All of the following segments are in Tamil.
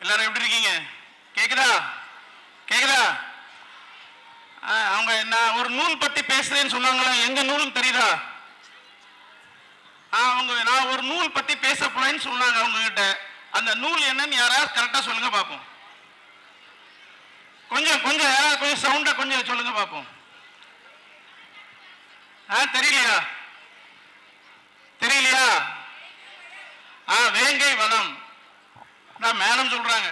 எல்லாரும் எப்படி இருக்கீங்க? கேக்குதா? கேக்குதா? ஆ, அவங்க நான் ஒரு நூல் பத்தி பேசுறேன்னு சொன்னாங்களா? எங்க நூலும் தெரியுதா? ஆ, அவங்க நான் ஒரு நூல் பத்தி பேச போறேன்னு சொன்னாங்க அவங்க கிட்ட அந்த நூல் என்னன்னு யாராவது கரெக்டா சொல்லுங்க பார்ப்போம் கொஞ்சம் கொஞ்சம் யாராவது கொஞ்சம் சவுண்டா கொஞ்சம் சொல்லுங்க பார்ப்போம் ஆ தெரியலையா? தெரியலையா? ஆ வேங்கை வனம் நான் மேடம் சொல்றாங்க.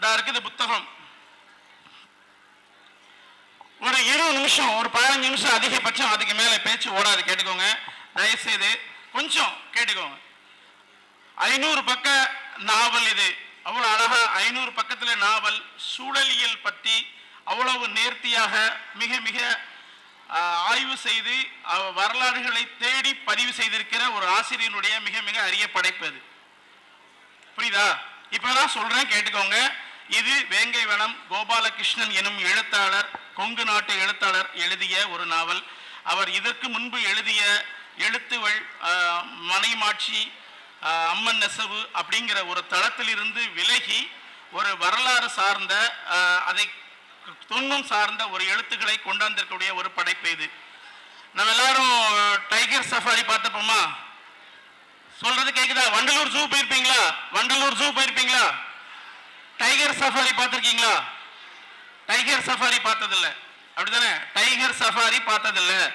டா இருக்குது புத்தகம். ஒரு இருபது நிமிஷம் ஒரு பதினஞ்சு நிமிஷம் அதிகபட்சம் அதுக்கு மேல பேச்சு ஓடாது கேட்டுக்கோங்க. தயவுசெய்து கொஞ்சம் கேட்டுக்கோங்க. ஐநூறு பக்க நாவல் இது. அவ்வளவு அழகா ஐநூறு பக்கத்துல நாவல் சூழலியல் பற்றி அவ்வளவு நேர்த்தியாக மிக மிக ஆய்வு செய்து அவ- வரலாறுகளை தேடி பதிவு செய்திருக்கிற ஒரு ஆசிரியனுடைய மிக மிக அரிய படைப்பு அது. புரியுதா? இப்பதான் சொல்றேன் கேட்டுக்கோங்க. இது வேங்கை வனம் கோபாலகிருஷ்ணன் எனும் எழுத்தாளர் கொங்கு நாட்டு எழுத்தாளர் எழுதிய ஒரு நாவல். அவர் இதற்கு முன்பு எழுதிய எழுத்துவள் மனைமாட்சி அம்மன் நெசவு அப்படிங்கிற ஒரு தளத்திலிருந்து விலகி ஒரு வரலாறு சார்ந்த அதை தொன்மம் சார்ந்த ஒரு எழுத்துக்களை கொண்டாந்திருக்கக்கூடிய ஒரு படைப்பு இது. நம்ம எல்லாரும் டைகர் சஃபாரி பார்த்தப்போமா சொல்றது கேக்குதா? வண்டலூர் ஜூ போயிருப்பீங்களா? வண்டலூர் ஜூ போயிருப்பீங்களா? டைகர் சஃபாரி பார்த்துருக்கீங்களா? டைகர் சஃபாரி பார்த்ததில்ல. அப்படிதானே டைகர் சஃபாரி பார்த்ததில்ல.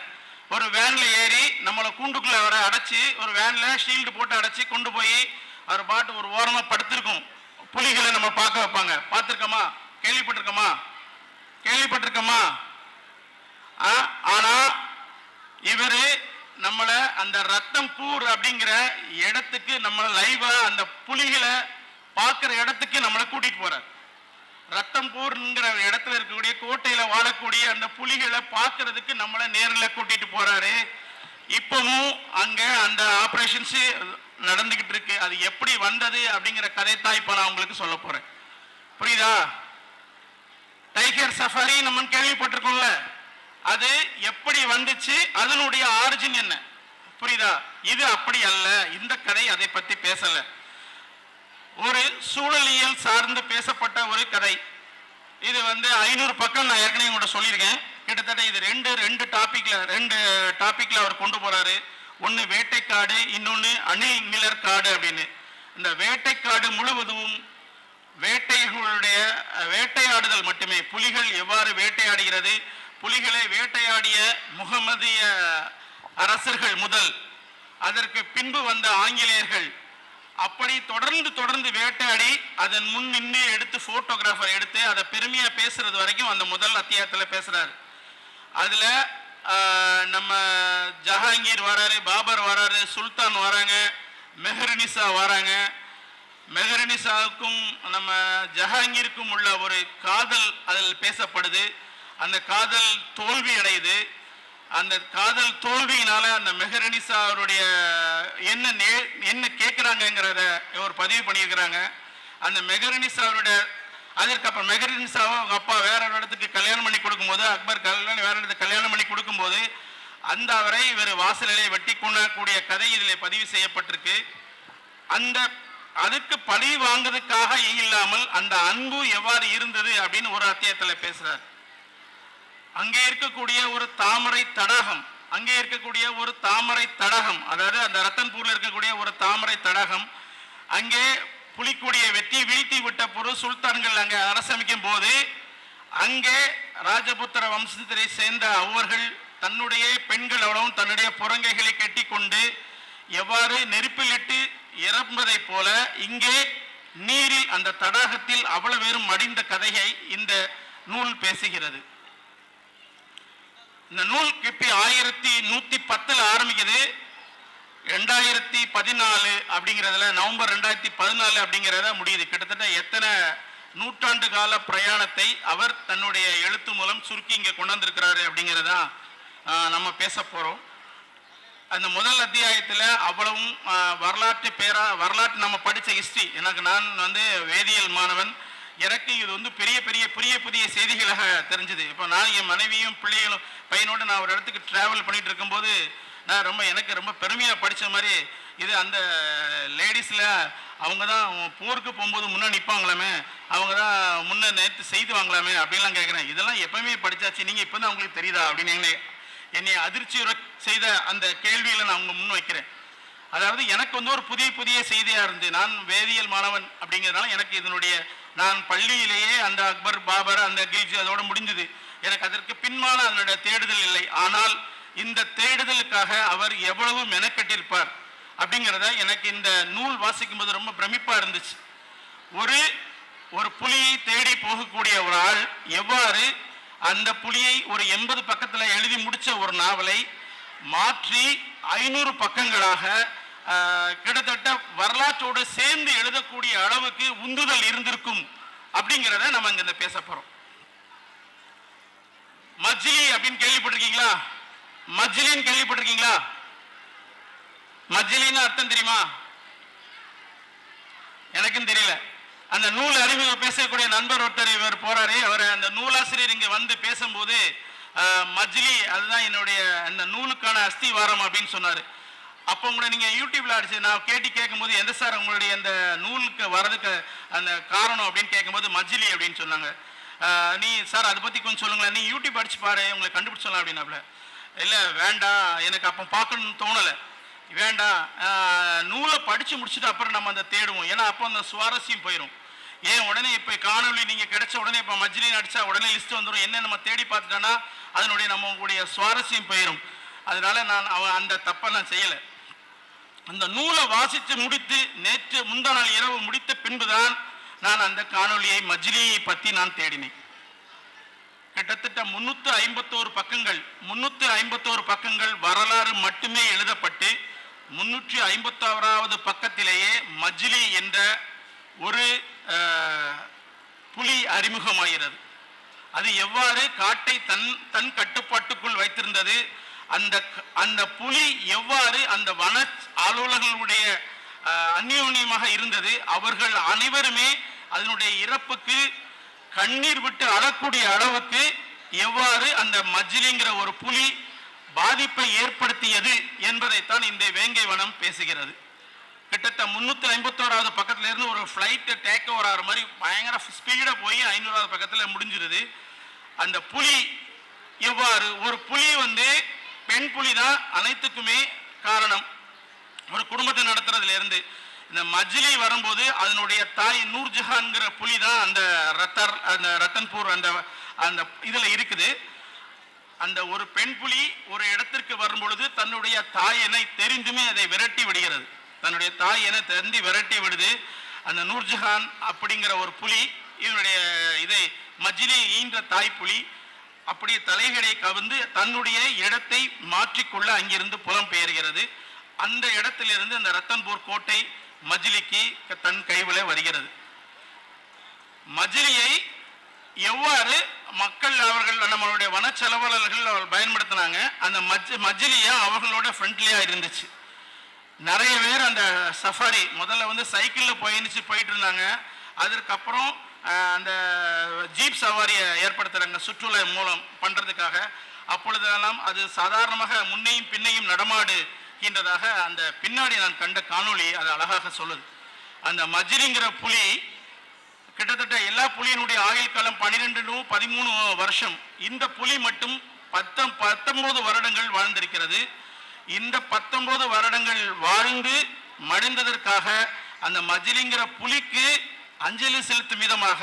ஒரு வேன்ல ஏறி நம்மளை கூண்டுக்குள்ள வர அடைச்சி ஒரு வேன்ல ஷீல்டு போட்டு அடைச்சி கொண்டு போய் அவர் பாட்டு ஒரு ஓரமா படுத்திருக்கும். புலிகளை நம்ம பார்க்க வைப்பாங்க. பார்த்துருக்கோமா? கேள்விப்பட்டிருக்கோமா? கேள்விப்பட்டிருக்கோமா? ஆ, ஆனா இவரு நம்மள அந்த ரத்தம்பூர் அப்படிங்கிற இடத்துக்கு நம்மளை லைவா அந்த புலிகளை பார்க்கிற இடத்துக்கு நம்மளை கூட்டிட்டு போறார். ரத்தம்பூர்ங்கிற இடத்துல இருக்கக்கூடிய கோட்டையில வாழக்கூடிய அந்த புலிகளை பார்க்கறதுக்கு நம்மளை நேரில் கூட்டிட்டு போறாரு. இப்பவும் அங்க அந்த ஆப்ரேஷன்ஸ் நடந்துகிட்டு இருக்கு. அது எப்படி வந்தது அப்படிங்கிற கதைத்தான் இப்ப நான் உங்களுக்கு சொல்ல போறேன். புரியுதா? டைகர் சஃபாரி நம்ம கேள்விப்பட்டிருக்கோம்ல. அது எப்படி வந்துச்சு? அதனுடைய ஆரிஜின் என்ன? புரியுதா? இது அப்படி அல்ல. இந்த கதை அதை பத்தி பேசல. ஒரு சூழலியல் சார்ந்து பேசப்பட்ட ஒரு கதை. இது வந்து ஐநூறு பக்கம் நான் ஏற்கனவே உங்கள்கிட்ட சொல்லியிருக்கேன். கிட்டத்தட்ட இது ரெண்டு ரெண்டு டாபிக்ல ரெண்டு டாபிக்ல அவர் கொண்டு போறாரு. ஒன்று வேட்டைக்காடு இன்னொன்று அணில் நிலர் காடு அப்படின்னு. இந்த வேட்டைக்காடு முழுவதும் வேட்டைகளுடைய வேட்டையாடுதல் மட்டுமே. புலிகள் எவ்வாறு வேட்டையாடுகிறது? புலிகளை வேட்டையாடிய முகமதிய அரசர்கள் முதல் அதற்கு பின்பு வந்த ஆங்கிலேயர்கள் அப்படி தொடர்ந்து தொடர்ந்து வேட்டையாடி அதன் முன் நின்று எடுத்து போட்டோகிராஃபர் எடுத்து அதை பெருமையாக பேசுறது வரைக்கும் அந்த முதல் அத்தியாயத்தில் பேசுறாரு. அதில் நம்ம ஜஹாங்கீர் வராரு பாபர் வராரு சுல்தான் வராங்க மெஹர்னிசா வராங்க மெஹர்னிசாவுக்கும் நம்ம ஜஹாங்கீருக்கும் உள்ள ஒரு காதல் அதில் பேசப்படுது. அந்த காதல் தோல்வி அடையுது. அந்த காதல் தோல்வியினால அந்த மெஹரனிசா அவருடைய என்ன நே என்ன கேட்குறாங்கங்கிறத ஒரு பதிவு பண்ணியிருக்கிறாங்க. அந்த மெஹரனிசா அவருடைய அதற்கு அப்புறம் அவங்க அப்பா வேற ஒரு இடத்துக்கு கல்யாணம் பண்ணி கொடுக்கும்போது அக்பர் கல்யாணம் வேற இடத்துக்கு கல்யாணம் பண்ணி கொடுக்கும்போது அந்த அவரை இவர் வாசலிலே வெட்டி கொண்டக்கூடிய கதை இதில் பதிவு செய்யப்பட்டிருக்கு. அந்த அதுக்கு பழி வாங்குறதுக்காக இல்லாமல் அந்த அன்பு எவ்வாறு இருந்தது அப்படின்னு ஒரு அத்தியத்தில் பேசுறார். அங்கே இருக்கக்கூடிய ஒரு தாமரை தடாகம் அங்கே இருக்கக்கூடிய ஒரு தாமரை தடாகம் அதாவது அந்த ரத்தன்பூர்ல இருக்கக்கூடிய ஒரு தாமரை தடாகம் அங்கே புலிக்கொடியை வெட்டி வீழ்த்தி விட்ட பொரு சுல்தான்கள் அங்கே அரசமைக்கும் போது அங்கே ராஜபுத்திர வம்சத்தை சேர்ந்த அவர்கள் தன்னுடைய பெண்கள் அவ்வளவும் தன்னுடைய புறங்கைகளை கட்டி கொண்டு எவ்வாறு நெருப்பிலிட்டு இறப்பதைப் போல இங்கே நீரில் அந்த தடாகத்தில் அவ்வளவு பேரும் மடிந்த கதையை இந்த நூல் பேசுகிறது. இந்த நூல் கிபி ஆயிரத்தி நூத்தி பத்துல ஆரம்பிக்குது. ரெண்டாயிரத்தி பதினாலு அப்படிங்கிறதுல நவம்பர் ரெண்டாயிரத்தி பதினாலு அப்படிங்கிறத முடியுது. கிட்டத்தட்ட எத்தனை நூற்றாண்டு கால பிரயாணத்தை அவர் தன்னுடைய எழுத்து மூலம் சுருக்கி இங்கே கொண்டாந்துருக்கிறாரு அப்படிங்கிறதா ஆஹ், நம்ம பேச போகிறோம் அந்த முதல் அத்தியாயத்தில் அவ்வளவும் வரலாற்று பேரா வரலாற்று நம்ம படித்த ஹிஸ்ட்ரி எனக்கு நான் வந்து வேதியியல் மாணவன். எனக்கு இது வந்து பெரிய பெரிய புதிய புதிய செய்திகளாக தெரிஞ்சுது. இப்போ நான் என் மனைவியும் பிள்ளைகளும் பையனோட நான் ஒரு இடத்துக்கு ட்ராவல் பண்ணிகிட்டு இருக்கும்போது நான் ரொம்ப எனக்கு ரொம்ப பெருமையாக படித்த மாதிரி இது அந்த லேடிஸில் அவங்க தான் போருக்கு போகும்போது முன்னே நிற்பாங்களாமே அவங்க தான் முன்னே நேற்று செய்து வாங்கலாமே அப்படின்லாம் கேட்குறேன் இதெல்லாம் எப்பவுமே படித்தாச்சு நீங்கள் இப்போ தான் அவங்களுக்கு தெரியுதா? அப்படின்னு என்னை அதிர்ச்சியுற செய்த அந்த கேள்வியில் நான் உங்க முன் வைக்கிறேன். அதாவது எனக்கு வந்து ஒரு புதிய புதிய செய்தியாக இருந்து நான் வேதியியல் மாணவன் அப்படிங்கிறதுனால எனக்கு இதனுடைய நான் பள்ளியிலேயே அந்த அக்பர் பாபர் அந்த கில்ஜி அதோட முடிஞ்சது. எனக்கு அதற்கு பின்மான அதனுடைய தேடுதல் இல்லை. ஆனால் இந்த தேடுதலுக்காக அவர் எவ்வளவு மெனக்கட்டிருப்பார் அப்படிங்கிறத எனக்கு இந்த நூல் வாசிக்கும் போது ரொம்ப பிரமிப்பா இருந்துச்சு. ஒரு ஒரு புலியை தேடி போகக்கூடிய ஒரு ஆள் எவ்வாறு அந்த புலியை ஒரு எண்பது பக்கத்தில் எழுதி முடிச்ச ஒரு நாவலை மாற்றி ஐநூறு பக்கங்களாக கிட்டத்தட்ட வரலாற்றோடு சேர்ந்து எழுதக்கூடிய அளவுக்கு உந்துதல் இருந்திருக்கும் அப்படிங்கிறத நம்ம இங்க இந்த பேச போறோம். மஜ்லி அப்படின்னு கேள்விப்பட்டிருக்கீங்களா? மஜ்லின்னு கேள்விப்பட்டிருக்கீங்களா? மஜ்லின்னு அர்த்தம் தெரியுமா? எனக்கும் தெரியல. அந்த நூல் அறிமுகம் பேசக்கூடிய நண்பர் ஒருத்தர் இவர் போறாரு. அவர் அந்த நூலாசிரியர் இங்க வந்து பேசும்போது மஜ்லி அதுதான் என்னுடைய அந்த நூலுக்கான அஸ்திவாரம் அப்படின்னு சொன்னாரு. அப்போ உங்களை நீங்க யூடியூப்ல அடிச்சு நான் கேட்டு கேட்கும்போது எந்த சார் உங்களுடைய அந்த நூலுக்கு வர்றதுக்கு அந்த காரணம் அப்படின்னு கேட்கும்போது மஜ்லி அப்படின்னு சொன்னாங்க. நீ சார் அதை பத்தி கொஞ்சம் சொல்லுங்களேன். நீ யூடியூப் அடிச்சு பாரு உங்களை கண்டுபிடிச்சலாம் அப்படின்னாப்ல இல்லை வேண்டாம் எனக்கு அப்போ பார்க்கணும்னு தோணலை. வேண்டாம். நூலை படித்து முடிச்சுட்டு அப்புறம் நம்ம அந்த தேடுவோம். ஏன்னா அப்போ அந்த சுவாரஸ்யம் போயிடும் ஏன் உடனே இப்போ காணொளி நீங்கள் கிடைச்ச உடனே இப்போ மஜ்லின்னு நடித்தா உடனே லிஸ்ட் வந்துடும் என்ன நம்ம தேடி பார்த்துட்டோன்னா அதனுடைய நம்மளுடைய சுவாரஸ்யம் போயிடும் அதனால நான் அவன் அந்த தப்பை நான் செய்யலை. அந்த நூலை வாசித்து முடித்து நேற்று முந்தா நாள் இரவு முடித்த பின்புதான் நான் அந்த காணொளியை மஜ்லியை பற்றி நான் தேடினேன். கிட்டத்தட்ட முந்நூற்று ஐம்பத்தோரு பக்கங்கள் முந்நூற்று ஐம்பத்தோரு பக்கங்கள் வரலாறு மட்டுமே எழுதப்பட்டு முன்னூற்றி ஐம்பத்தாறாவது பக்கத்திலேயே மஜ்லி என்ற ஒரு புலி அறிமுகமாகிறது. அது எவ்வாறு காட்டை தன் தன் கட்டுப்பாட்டுக்குள் வைத்திருந்தது? அந்த அந்த புலி எவ்வாறு அந்த வன அலுவலர்களுடைய அஹ், அந்யோன்யமாக இருந்தது? அவர்கள் அனைவருமே அதனுடைய இறப்புக்கு கண்ணீர் விட்டு அழக்கூடிய அளவுக்கு எவ்வாறு அந்த மஜ்லிங்கிற ஒரு புலி பாதிப்பை ஏற்படுத்தியது என்பதைத்தான் இந்த வேங்கை வனம் பேசுகிறது. கிட்டத்தட்ட முந்நூற்றி ஐம்பத்தோராவது பக்கத்துலேருந்து ஒரு ஃப்ளைட்டு டேக் ஓவர் ஆகிற மாதிரி பயங்கர ஸ்பீடாக போய் ஐநூறாவது பக்கத்தில் முடிஞ்சிருது. அந்த புலி எவ்வாறு ஒரு புலி வந்து பெண் புலி தான் அனைத்துக்குமே காரணம். ஒரு குடும்பத்தை நடத்துறதுலேருந்து இந்த மஜ்லி வரும்போது அதனுடைய தாய் நூர்ஜஹான்கிற புலி தான் அந்த ரத்தர் அந்த ரத்தன்பூர் அந்த அந்த இதில் இருக்குது. அந்த ஒரு பெண் புலி ஒரு இடத்திற்கு வரும் பொழுது தன்னுடைய தாயனை தெரிந்துமே அதை விரட்டி விடுகிறது. தன்னுடைய தாயனை தெரிந்து விரட்டி விடுது. அந்த நூர்ஜஹான் அப்படிங்கிற ஒரு புலி இவனுடைய இதை மஜ்லி ஈன்ற தாய் புலி அப்படியே தலைகளை கவிந்து தன்னுடைய இடத்தை மாற்றிக்கொள்ள அங்கிருந்து புலம் பெயர்கிறது அந்த இடத்திலிருந்து அந்த ரத்தன்பூர் கோட்டை மஜ்லிக்கு தன் கைவில வருகிறது. மஜிலியை எவ்வாறு மக்கள் அவர்கள் நம்மளுடைய வனச்செலவாளர்கள் அவர்கள் பயன்படுத்தினாங்க. அந்த மஜ் மஜ்லியா அவர்களோட ஃப்ரெண்ட்லியாக இருந்துச்சு. நிறைய பேர் அந்த சஃபாரி முதல்ல வந்து சைக்கிளில் பயணிச்சு போயிட்டு இருந்தாங்க. அதற்கப்புறம் அந்த ஜீப் சவாரியை ஏற்படுத்துகிறாங்க சுற்றுலா மூலம் பண்ணுறதுக்காக அப்பொழுதெல்லாம் அது சாதாரணமாக முன்னையும் பின்னையும் நடமாடுகின்றதாக அந்த பின்னாடி நான் கண்ட காணொளி அது அழகாக சொல்லுது. அந்த மஜ்லிங்கிற புலி கிட்டத்தட்ட எல்லா புலியினுடைய ஆயுள் காலம் பனிரெண்டு பதிமூணு வருஷம். இந்த புலி மட்டும் பத்தம் பத்தொன்பது வருடங்கள் வாழ்ந்திருக்கிறது. இந்த பத்தொன்பது வருடங்கள் வாழ்ந்து மடிந்ததற்காக அந்த மஜிலிங்கிற புலிக்கு அஞ்சலி செலுத்தும் விதமாக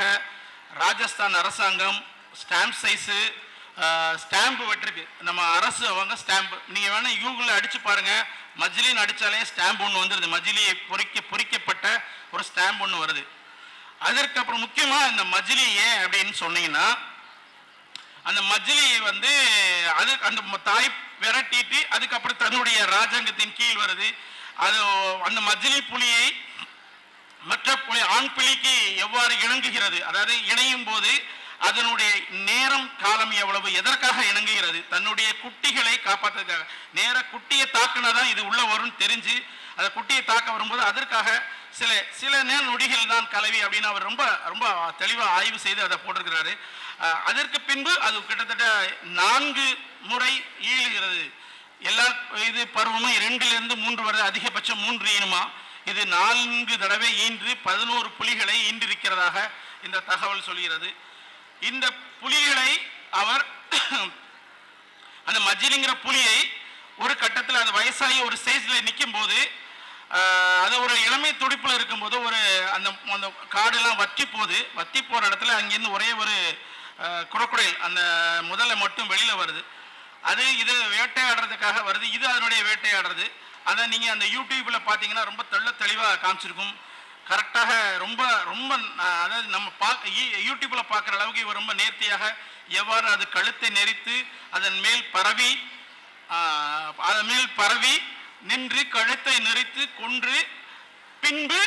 ராஜஸ்தான் அரசாங்கம் ஸ்டாம்ப் சைஸு ஸ்டாம்பு வெட்டிருக்கு. நம்ம அரசு அவங்க ஸ்டாம்ப் நீங்கள் வேணால் கூகுளில் அடித்து பாருங்கள் மஜ்லின்னு அடித்தாலே ஸ்டாம்ப் ஒன்று வந்துடுது மஜ்லியை பொறிக்க பொறிக்கப்பட்ட ஒரு ஸ்டாம்ப் ஒன்று வருது. அதற்கு அப்புறம் முக்கியமாக இந்த மஜ்லி ஏன் அப்படின்னு சொன்னீங்கன்னா அந்த மஜ்லி வந்து அது அந்த தாய் விரட்டிட்டு அதுக்கப்புறம் தன்னுடைய ராஜாங்கத்தின் கீழ் வருது. அது அந்த மஜ்லி புலியை மற்ற புலி ஆண் புலிக்கு எவ்வாறு இணங்குகிறது? அதாவது இணையும் போது அதனுடைய நேரம் காலம் எவ்வளவு எதற்காக இணங்குகிறது? தன்னுடைய குட்டிகளை காப்பாற்றுறதுக்காக. நேர குட்டியை தாக்குனாதான் இது உள்ள வரும்னு தெரிஞ்சு அந்த குட்டியை தாக்க வரும்போது அதற்காக சில சில நேர் நொடிகள் தான் கலவி அப்படின்னு அவர் ரொம்ப ரொம்ப தெளிவாக ஆய்வு செய்து அதை போட்டிருக்கிறாரு. அதற்கு பின்பு அது கிட்டத்தட்ட நான்கு முறை ஈழுகிறது. எல்லா இது பருவமும் இரண்டிலிருந்து மூன்று வரை அதிகபட்சம் மூன்று ஈனுமா? இது நான்கு தடவை ஈன்று பதினோரு புலிகளை ஈன்றிருக்கிறதாக இந்த தகவல் சொல்கிறது. இந்த புலிகளை அவர் அந்த மஜிலிங்கிற புலியை ஒரு கட்டத்தில் அது வயசாகி ஒரு ஸ்டேஜில் நிற்கும் போது அது ஒரு இளமை துடிப்பில் இருக்கும்போது ஒரு அந்த அந்த காடெல்லாம் வற்றி போகுது. வற்றி போகிற இடத்துல அங்கேருந்து ஒரே ஒரு குரக்குடைல் அந்த முதல்ல மட்டும் வெளியில் வருது. அது இது வேட்டையாடுறதுக்காக வருது. இது அதனுடைய வேட்டையாடுறது. அதை நீங்கள் அந்த யூடியூப்பில் பார்த்தீங்கன்னா ரொம்ப தெள்ள தெளிவாக காமிச்சிருக்கும். கரெக்டாக ரொம்ப ரொம்ப அதாவது நம்ம பா யூடியூப்பில் பார்க்குற அளவுக்கு இவர் ரொம்ப நேர்த்தியாக எவ்வாறு அது கழுத்தை நெரித்து அதன் மேல் பரவி அதன் மேல் பரவி நின்று கழுத்தை நெரித்து கொன்று பின்பு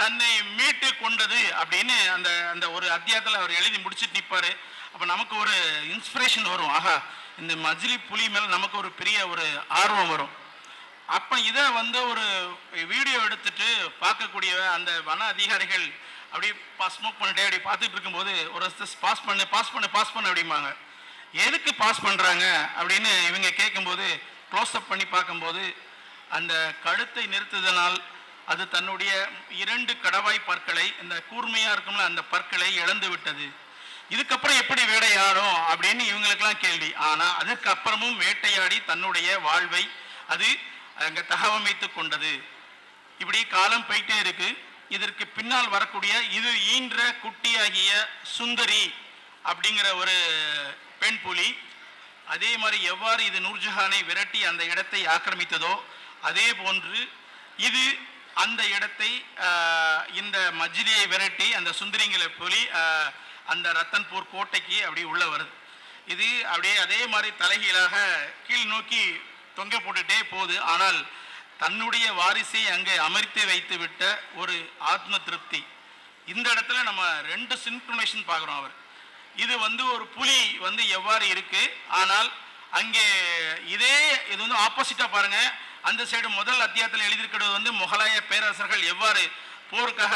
தன்னை மீட்டு கொண்டது அப்படின்னு அந்த அந்த ஒரு அத்தியாயத்தில் அவர் எழுதி முடிச்சுட்டு நிற்பாரு அப்போ நமக்கு ஒரு இன்ஸ்பிரேஷன் வரும். ஆஹா இந்த மஜ்லி புலி மேலே நமக்கு ஒரு பெரிய ஒரு ஆர்வம் வரும். அப்போ இதை வந்து ஒரு வீடியோ எடுத்துட்டு பார்க்கக்கூடிய அந்த வன அதிகாரிகள் அப்படியே ஸ்மோக் பண்ணிட்டே அப்படி பார்த்துட்டு இருக்கும்போது ஒரு பாஸ் பண்ணு பாஸ் பண்ணு பாஸ் பண்ணு அப்படிம்பாங்க. எதுக்கு பாஸ் பண்ணுறாங்க அப்படின்னு இவங்க கேட்கும்போது க்ளோஸ் அப் பண்ணி பார்க்கும்போது அந்த கழுத்தை நிறுத்துதனால் அது தன்னுடைய இரண்டு கடவாய் பற்களை இந்த கூர்மையாக இருக்கும்ல அந்த பற்களை இழந்து விட்டது. இதுக்கப்புறம் எப்படி வேட்டையாடும் அப்படின்னு இவங்களுக்கெல்லாம் கேள்வி. ஆனால் அதுக்கப்புறமும் வேட்டையாடி தன்னுடைய வாழ்வை அது அங்கே தகவமைத்து கொண்டது. இப்படி காலம் போயிட்டே இருக்கு. இதற்கு பின்னால் வரக்கூடிய இது ஈன்ற குட்டியாகிய சுந்தரி அப்படிங்கிற ஒரு பெண் புலி அதே மாதிரி எவ்வாறு இது நூர்ஜஹானை விரட்டி அந்த இடத்தை ஆக்கிரமித்ததோ அதே போன்று இது அந்த இடத்தை இந்த மஜ்லியை விரட்டி அந்த சுந்தரிங்களை புலி அந்த ரத்தன்பூர் கோட்டைக்கு அப்படி உள்ளே வருது. இது அப்படியே அதே மாதிரி தலைகீழாக கீழ் நோக்கி தொங்க போட்டுட்டே போகுது. ஆனால் தன்னுடைய வாரிசை அங்கே அமர்த்தி வைத்து விட்ட ஒரு ஆத்ம திருப்தி. இந்த இடத்துல நம்ம ரெண்டு சின்க்ரோனேஷன் பார்க்குறோம் அவர். இது வந்து ஒரு புலி வந்து எவ்வாறு இருக்குது ஆனால் அங்கே இதே இது வந்து ஆப்போசிட்டாக பாருங்கள் அந்த சைடு முதல் அத்தியாயத்தில் எழுதியிருக்கிறது வந்து முகலாய பேரரசர்கள் எவ்வாறு போருக்காக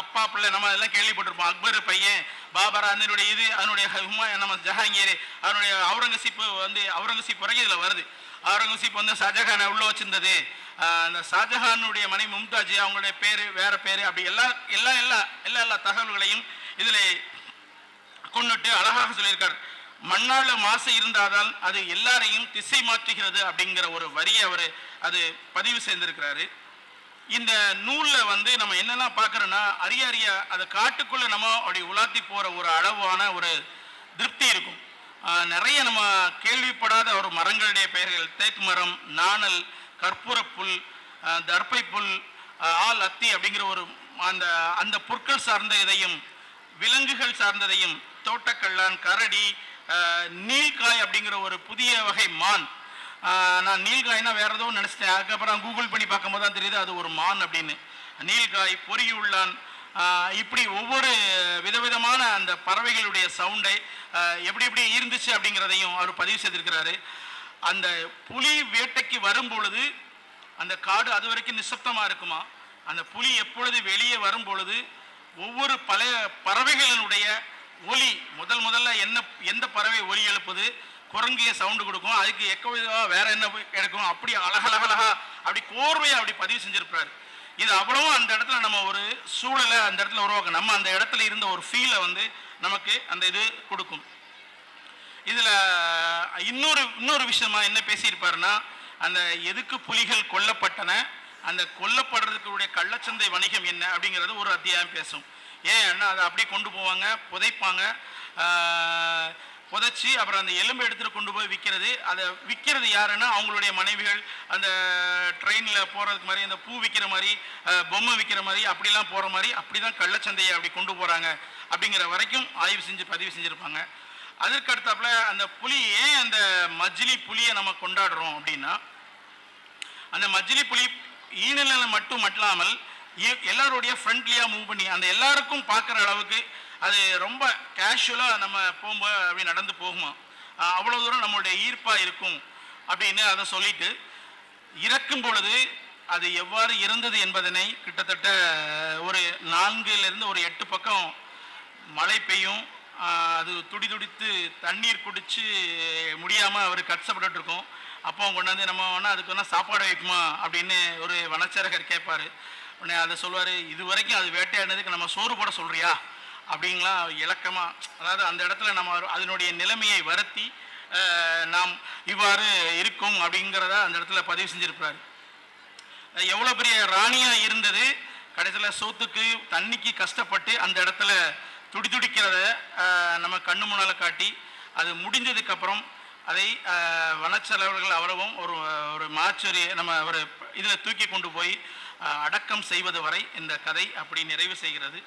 அப்பா பிள்ளை நம்ம எல்லாம் கேள்விப்பட்டிருப்போம். அக்பர் பையன் பாபர் அதனுடைய இது அதனுடைய ஹுமா நம்ம ஜஹாங்கீர் அதனுடைய அவுரங்கசீப் வந்து அவுரங்கசீப் வரைக்கும் இதில் வருது. அவுரங்கசீப் வந்து ஷாஜஹானை உள்ளே வச்சிருந்தது. அந்த ஷாஜஹானுடைய மனைவி மும்தாஜ் அவங்களுடைய பேர் வேற பேர் அப்படி எல்லா எல்லா எல்லா எல்லா எல்லா தகவல்களையும் இதில் கொண்டுட்டு அழகாக சொல்லியிருக்கார். மண்ணால மாசு இருந்தால்தான் அது எல்லாரையும் திசை மாற்றுகிறது அப்படிங்கிற ஒரு வரியை அவர் அது பதிவு செய்திருக்கிறாரு. இந்த நூலில் வந்து நம்ம என்னெல்லாம் பார்க்குறோன்னா அரிய அரிய அதை காட்டுக்குள்ளே நம்ம அப்படி உலாத்தி போகிற ஒரு அளவான ஒரு திருப்தி இருக்கும். நிறைய நம்ம கேள்விப்படாத ஒரு மரங்களுடைய பெயர்கள் தேக்கு மரம் நாணல் கற்பூரப்புல் புல் தர்ப்பை புல் ஆல் அத்தி அப்படிங்கிற ஒரு அந்த அந்த புற்கள் சார்ந்த இதையும் விலங்குகள் சார்ந்ததையும் தோட்டக்கல்லான் கரடி நீல்காய் அப்படிங்கிற ஒரு புதிய வகை மான். நான் நீல்காய்னா வேற ஏதோ நினச்சிட்டேன். அதுக்கப்புறம் கூகுள் பண்ணி பார்க்கும்போது தான் தெரியுது அது ஒரு மான் அப்படின்னு. நீல்காய் பொறியுள்ளான். உள்ளான் இப்படி ஒவ்வொரு விதவிதமான அந்த பறவைகளுடைய சவுண்டை எப்படி எப்படி இருந்துச்சு அப்படிங்கிறதையும் அவர் பதிவு செய்திருக்கிறாரு. அந்த புலி வேட்டைக்கு வரும் பொழுது அந்த காடு அது வரைக்கும் நிசப்தமாக இருக்குமா? அந்த புலி எப்பொழுது வெளியே வரும் பொழுது ஒவ்வொரு பழைய பறவைகளினுடைய ஒலி முதல் முதல்ல என்ன எந்த பறவை ஒலி எழுப்புது? குரங்கிய சவுண்டு கொடுக்கும். அதுக்கு எக்கோ வேற என்ன எடுக்கும்? அப்படி அழகழகழகா அப்படி கோர்வையாக அப்படி பதிவு செஞ்சிருப்பாரு. இது அவ்வளவும் அந்த இடத்துல நம்ம ஒரு சூழலை அந்த இடத்துல உருவாக்கும். நம்ம அந்த இடத்துல இருந்த ஒரு ஃபீலை வந்து நமக்கு அந்த இது கொடுக்கும். இதில் இன்னொரு இன்னொரு விஷயமா என்ன பேசியிருப்பாருன்னா அந்த எதுக்கு புலிகள் கொல்லப்பட்டன? அந்த கொல்லப்படுறதுக்குடைய கள்ளச்சந்தை வணிகம் என்ன? அப்படிங்கிறது ஒரு அத்தியாயம் பேசும். ஏன் அண்ணா அதை அப்படியே கொண்டு போவாங்க? புதைப்பாங்க. புதைச்சி அப்புறம் அந்த எலும்பை எடுத்துட்டு கொண்டு போய் விற்கிறது அதை விற்கிறது யாருன்னா அவங்களுடைய மனைவிகள். அந்த ட்ரெயினில் போகிறதுக்கு மாதிரி அந்த பூ விற்கிற மாதிரி பொம்மை விற்கிற மாதிரி அப்படிலாம் போகிற மாதிரி அப்படி தான் கள்ளச்சந்தையை அப்படி கொண்டு போகிறாங்க அப்படிங்கிற வரைக்கும் ஆய்வு செஞ்சு பதிவு செஞ்சுருப்பாங்க. அதற்கு அடுத்தாப்புல அந்த புலி ஏன் அந்த மஜ்லி புலியை நம்ம கொண்டாடுறோம் அப்படின்னா அந்த மஜ்லி புலி ஈனில மட்டும் மட்டும் இல்லாமல் எல்லாருடைய ஃப்ரெண்ட்லியாக மூவ் பண்ணி அந்த எல்லாருக்கும் பார்க்குற அளவுக்கு அது ரொம்ப கேஷுவலாக நம்ம போகும்போது அப்படி நடந்து போகுமா? அவ்வளோ தூரம் நம்மளுடைய ஈர்ப்பாக இருக்கும் அப்படின்னு அதை சொல்லிட்டு இறக்கும் பொழுது அது எவ்வாறு இருந்தது என்பதனை கிட்டத்தட்ட ஒரு நான்குலேருந்து ஒரு எட்டு பக்கம் மழை பெய்யும். அது துடி துடித்து தண்ணீர் குடித்து முடியாமல் அவர் கஷ்டப்பட்டுருக்கோம் அப்போ கொண்டாந்து நம்ம வேணால் அதுக்கு வேணால் சாப்பாடு வைக்குமா அப்படின்னு ஒரு வனச்சரகர் கேட்பார் உடனே அதை சொல்லுவார் இது வரைக்கும் அது வேட்டையாடினதுக்கு நம்ம சோறு போட சொல்கிறியா அப்படிங்களா இலக்கமாக அதாவது அந்த இடத்துல நம்ம அதனுடைய நிலைமையை வருத்தி நாம் இவ்வாறு இருக்கும் அப்படிங்கிறத அந்த இடத்துல பதிவு செஞ்சிருப்பாரு. எவ்வளோ பெரிய ராணியாக இருந்தது கடைசியில் சோத்துக்கு தண்ணிக்கு கஷ்டப்பட்டு அந்த இடத்துல துடி துடிக்கிறத நம்ம கண்ணு முன்னால் காட்டி அது முடிஞ்சதுக்கப்புறம் அதை வனச்சலவர்கள் வனச்செலவர்கள் அவரவும் ஒரு ஒரு மாச்சொரி நம்ம ஒரு இதில் தூக்கி கொண்டு போய் அடக்கம் செய்வது வரை இந்த கதை அப்படி நிறைவு செய்கிறது.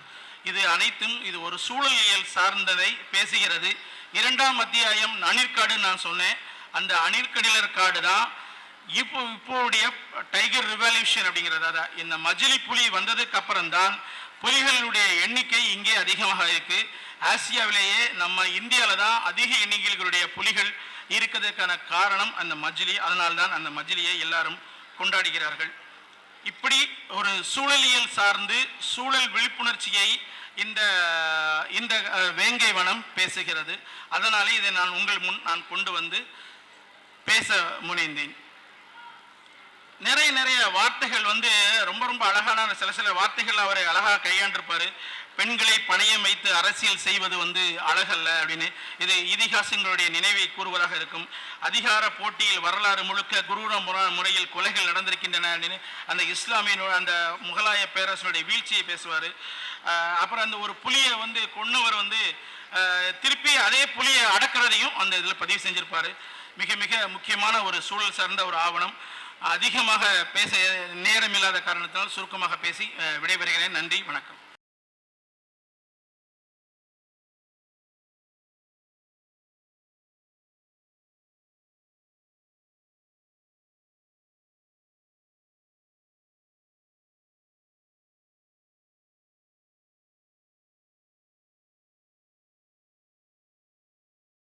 இது அனைத்தும் இது ஒரு சூழலியல் சார்ந்ததை பேசுகிறது. இரண்டாம் அத்தியாயம் அணிற்காடு நான் சொன்னேன். அந்த அணிற்கடிலர் காடு தான் இப்போ இப்போடைய டைகர் ரிவல்யூஷன் அப்படிங்கிறது. அதான் இந்த மஜிலி புலி வந்ததுக்கு அப்புறம்தான் புலிகளுடைய எண்ணிக்கை இங்கே அதிகமாக இருக்குது ஆசியாவிலேயே நம்ம இந்தியாவில் தான் அதிக எண்ணிக்கைகளுடைய புலிகள் இருக்கிறதுக்கான காரணம் அந்த மஜிலி. அதனால்தான் அந்த மஜிலியை எல்லாரும் கொண்டாடுகிறார்கள். இப்படி ஒரு சூழலியல் சார்ந்து சூழல் விழிப்புணர்ச்சியை இந்த இந்த வேங்கை வனம் பேசுகிறது. அதனாலே இதை நான் உங்கள் முன் நான் கொண்டு வந்து பேச முனைந்தேன். நிறைய நிறைய வார்த்தைகள் வந்து ரொம்ப ரொம்ப அழகான சில சில வார்த்தைகள் அவரை அழகாக கையாண்டிருப்பார். பெண்களை பணையம் வைத்து அரசியல் செய்வது வந்து அழகல்ல அப்படின்னு. இது இதிகாசங்களுடைய நினைவை கூறுவதாக இருக்கும். அதிகார போட்டியில் வரலாறு முழுக்க குரூர முறையில் கொலைகள் நடந்திருக்கின்றன அப்படின்னு. அந்த இஸ்லாமியனோட அந்த முகலாய பேரரசனுடைய வீழ்ச்சியை பேசுவார். அப்புறம் அந்த ஒரு புலியை வந்து கொன்னவர் வந்து திருப்பி அதே புலியை அடக்கிறதையும் அந்த இதில் பதிவு செஞ்சிருப்பார். மிக மிக முக்கியமான ஒரு சூழல் சார்ந்த ஒரு ஆவணம். அதிகமாக பேச நேரமில்லாத காரணத்தினால் சுருக்கமாக பேசி விடைபெறுகிறேன். நன்றி வணக்கம்.